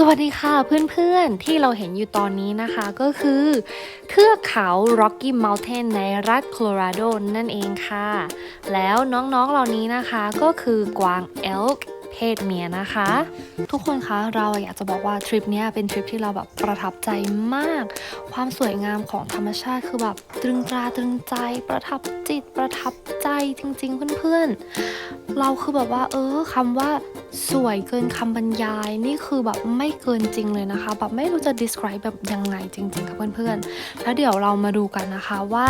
สวัสดีค่ะเพื่อนๆที่เราเห็นอยู่ตอนนี้นะคะก็คือเทือกเขา Rocky Mountain ในรัฐโคโลราโดนั่นเองค่ะ แล้วน้องๆเหล่านี้นะคะก็คือกวางเอลค์ เพศเมียนะคะ ทุกคนคะเราอยากจะบอกว่าทริปนี้เป็นทริปที่เราแบบประทับใจมาก ความสวยงามของธรรมชาติคือแบบตรึงตราตรึงใจ ประทับจิตประทับใจจริง ๆ เพื่อนๆ เราคือแบบว่า เออคำว่าสวยเกินคำบรรยายนี่คือแบบไม่เกินจริงเลยนะคะแบบไม่รู้จะ describe แบบยังไงจริงๆค่ะเพื่อนๆ แล้วเดี๋ยวเรามาดูกันนะคะว่า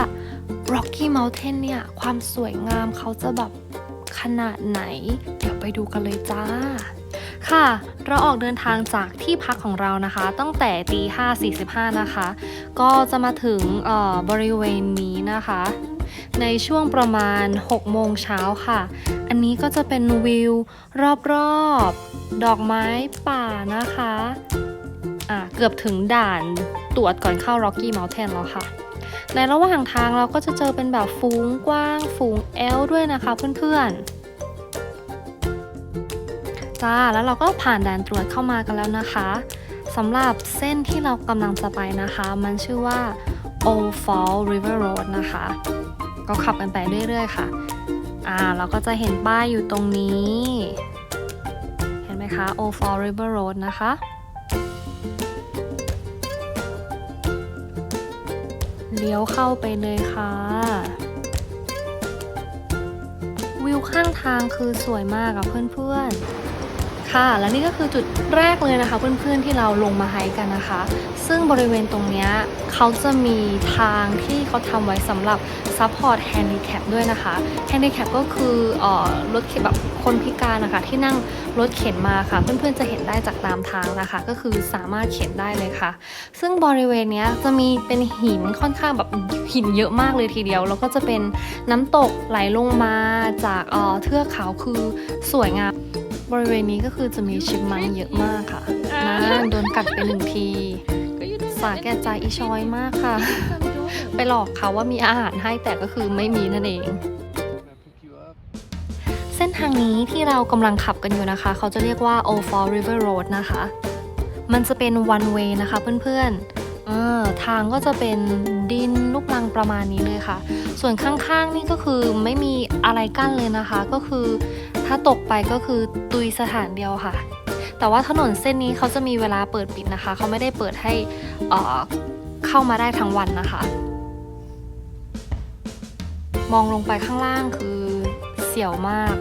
Rocky Mountain เนี่ย ความสวยงามเขาจะแบบ ขนาดไหน เดี๋ยวไปดูกันเลยจ้า ค่ะ เราออกเดินทางจากที่พักของเรานะคะ ตั้งแต่ตี5.45 นะคะ ก็จะมาถึงเอ่อบริเวณนี้นะคะ ในช่วงประมาณ 6 โมงเช้าค่ะ อันนี้ก็จะเป็นวิว รอบๆ ดอกไม้ป่านะคะอะเกือบถึงด่านตรวจก่อนเข้า Rocky Mountain แล้วค่ะ ในระหว่างทางเราก็จะเจอเป็นแบบฝูงกว้างฝูงแอลด้วยนะคะเพื่อนๆจ้าแล้วเราก็ผ่านด่านตรวจเข้ามากันแล้วนะคะสำหรับเส้นที่เรากำลังจะไปนะคะ มันชื่อว่า Old Fall River Road นะคะ ก็ขับกันไปเรื่อยๆค่ะ อ่าเราก็จะเห็นป้ายอยู่ตรงนี้ เห็นไหมคะ Old Fall River Road นะคะ เลี้ยวเข้าไปเลยค่ะ วิวข้างทางคือสวยมากอะเพื่อนๆ ค่ะ และนี่ก็คือจุดแรกเลยนะคะ เพื่อนๆที่เราลงมาไฮกันนะคะ ซึ่งบริเวณตรงนี้เขาจะมีทางที่เขาทำไว้สำหรับซัพพอร์ตแฮนดิแคปด้วยนะคะแฮนดิแคปก็คือออรถเข็นแบบคนพิการนะคะ ที่นั่งรถเข็นมาค่ะ เพื่อนๆจะเห็นได้จากตามทางนะคะ ก็คือสามารถเข็นได้เลยค่ะ ซึ่งบริเวณนี้จะมีเป็นหินค่อนข้างแบบหินเยอะมากเลยทีเดียว แล้วก็จะเป็นน้ำตกไหลลงมาจากเทือกเขาคือสวยงาม บริเวณนี้ก็คือจะมีชิปมังเยอะมากค่ะนั่นโดนกัดไปหนึ่งทีสาแก่ใจอีชอยมากค่ะ ไปหลอกเขาว่ามีอาหารให้แต่ก็คือไม่มีนั่นเอง เส้นทางนี้ที่เรากำลังขับกันอยู่นะคะ เขาจะเรียกว่า Old Fall River Road นะคะ มันจะเป็น one way นะคะเพื่อนๆเออ ทางก็จะเป็นดินลูกรังประมาณนี้เลยค่ะ ส่วนข้างๆนี่ก็คือไม่มีอะไรกั้นเลยนะคะ ก็คือถ้าตกไปก็คือตุยสถานเดียวค่ะ แต่ว่าถนนเส้นนี้เขาจะมีเวลาเปิดปิดนะคะ เขาไม่ได้เปิดให้เเข้ามาได้ทั้งวันนะคะ มองลงไปข้างล่างคือเสียวมาก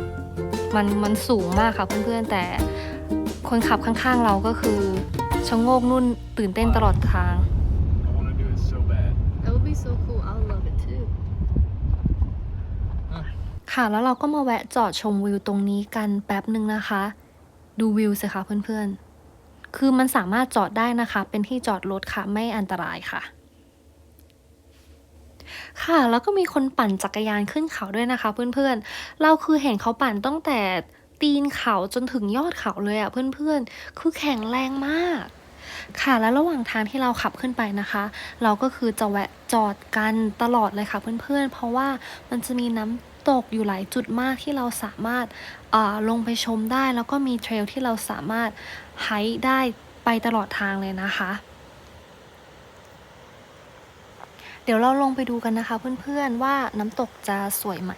มันมันสูงมากค่ะเพื่อนๆแต่คนขับข้างๆเราก็คือชะโงกนุ่นตื่นเต้นตลอดทาง ค่ะ แล้วเราก็มาแวะจอดชมวิวตรงนี้กันแป๊บหนึ่งนะคะ ดูวิวสิคะเพื่อนๆ คือมันสามารถจอดได้นะคะ เป็นที่จอดรถค่ะ ไม่อันตรายค่ะ ค่ะแล้วก็มีคนปั่นจักรยานขึ้นเขาด้วยนะคะ เพื่อนๆ เราคือเห็นเขาปั่นตั้งแต่ตีนเขาจนถึงยอดเขาเลยอะเพื่อนๆ คือแข็งแรงมาก ค่ะแล้วระหว่างทางที่เราขับขึ้นไปนะคะ เราก็คือจะแวะจอดกันตลอดเลยค่ะเพื่อนๆ เพราะว่ามันจะมีน้ำ ตกอยู่หลายจุดมากที่เราสามารถเอ่อลงไปชมได้ แล้วก็มีเทรลที่เราสามารถไฮได้ไปตลอดทางเลยนะคะ เดี๋ยวเราลงไปดูกันนะคะเพื่อนๆว่าน้ำตกจะสวยไหม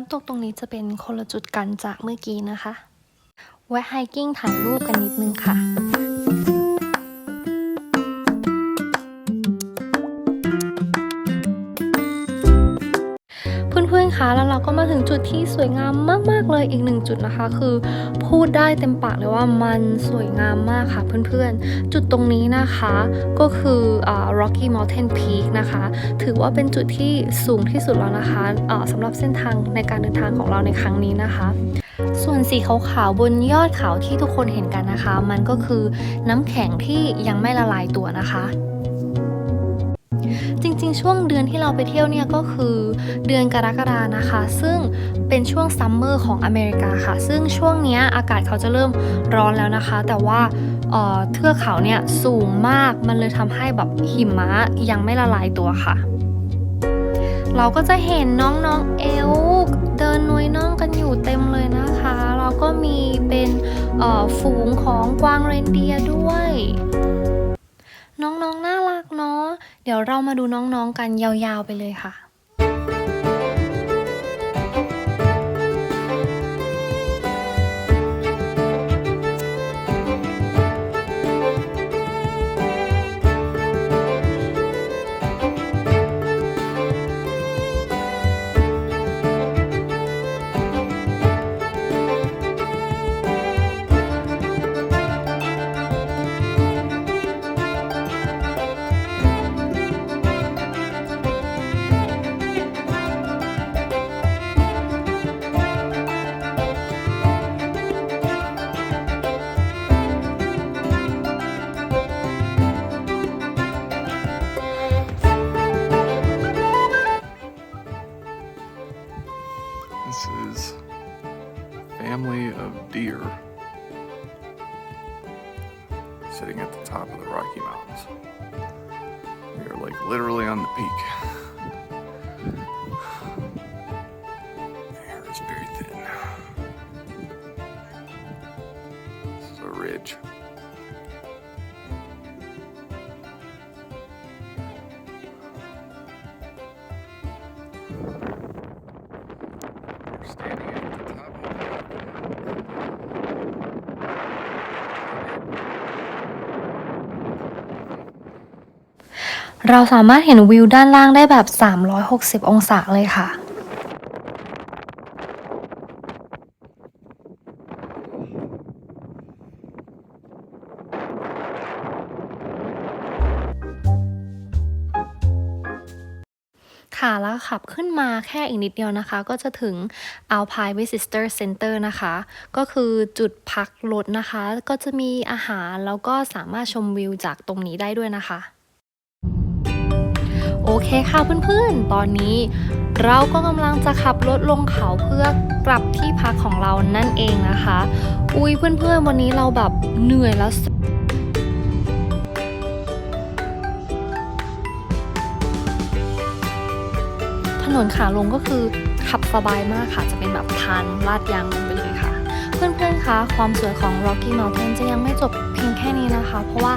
น้ำตกตรงนี้จะเป็นคนละจุดกันจากเมื่อกี้นะคะ แวะไฮกิ้งถ่ายรูปกันนิดนึงค่ะ พื่อนๆคะแล้วเราก็มาถึงจุดที่สวยงามมากๆเลยอีกหนึ่งจุดนะคะ คือพูดได้เต็มปากเลยว่ามันสวยงามมากค่ะเพื่อนๆ จุดตรงนี้นะคะก็คืออ Rocky Mountain Peak นะคะ ถือว่าเป็นจุดที่สูงที่สุดแล้วนะคะสำหรับเส้นทางในการเดินทางของเราในครั้งนี้นะคะส่วนสีขาวๆบนยอดเขาที่ทุกคนเห็นกันนะคะ มันก็คือน้ำแข็งที่ยังไม่ละลายตัวนะคะ ริง ๆ ช่วงเดือนที่เราไปเที่ยวเนี่ยก็คือเดือนกรกฎานะคะ ซึ่งเป็นช่วงซัมเมอร์ของอเมริกาค่ะ ซึ่งช่วงนี้อากาศเขาจะเริ่มร้อนแล้วนะคะ แต่ว่าเอ่อเทือกเขาเนี่ยสูงมากมันเลยทำให้แบบหิมะยังไม่ละลายตัวค่ะ เราก็จะเห็นน้องๆเอลค์เดินนุยน่องกันอยู่เต็มเลยนะคะ เราก็มีเป็นเอ่อฝูงของกวางเรนเดียร์ด้วย น้องๆน่ารักเนาะ เดี๋ยวเรามาดูน้องๆกันยาวๆไปเลยค่ะ sitting at the top of the Rocky Mountains. We are like literally on the peak. The hair is very thin. This is a ridge. เราสามารถเห็นวิวด้านล่างได้แบบ 360 องศาเลยค่ะ ค่ะแล้วขับขึ้นมาแค่อีกนิดเดียวนะคะ ก็จะถึง Alpine Visitor Center นะคะ ก็คือจุดพักรถนะคะ ก็จะมีอาหารแล้วก็สามารถชมวิวจากตรงนี้ได้ด้วยนะคะ เคค่ะเพื่อนๆ ตอนนี้เราก็กำลังจะขับรถลงเขาเพื่อกลับที่พักของเรานั่นเองนะคะ อุ้ยเพื่อนๆ วันนี้เราแบบเหนื่อยแล้วถนนขาลงก็คือขับสบายมากค่ะ จะเป็นแบบทางลาดยางลงไปเลยค่ะ เพื่อนๆ คะ ความสวยของ Rocky Mountain จะยังไม่จบเพียงแค่นี้นะคะ เพราะว่า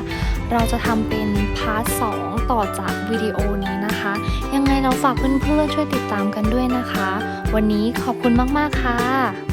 เราจะทำเป็นพาร์ท2 ต่อจากวิดีโอนี้นะคะ ยังไงเราฝากเพื่อนๆช่วยติดตามกันด้วยนะคะ วันนี้ขอบคุณมากๆค่ะ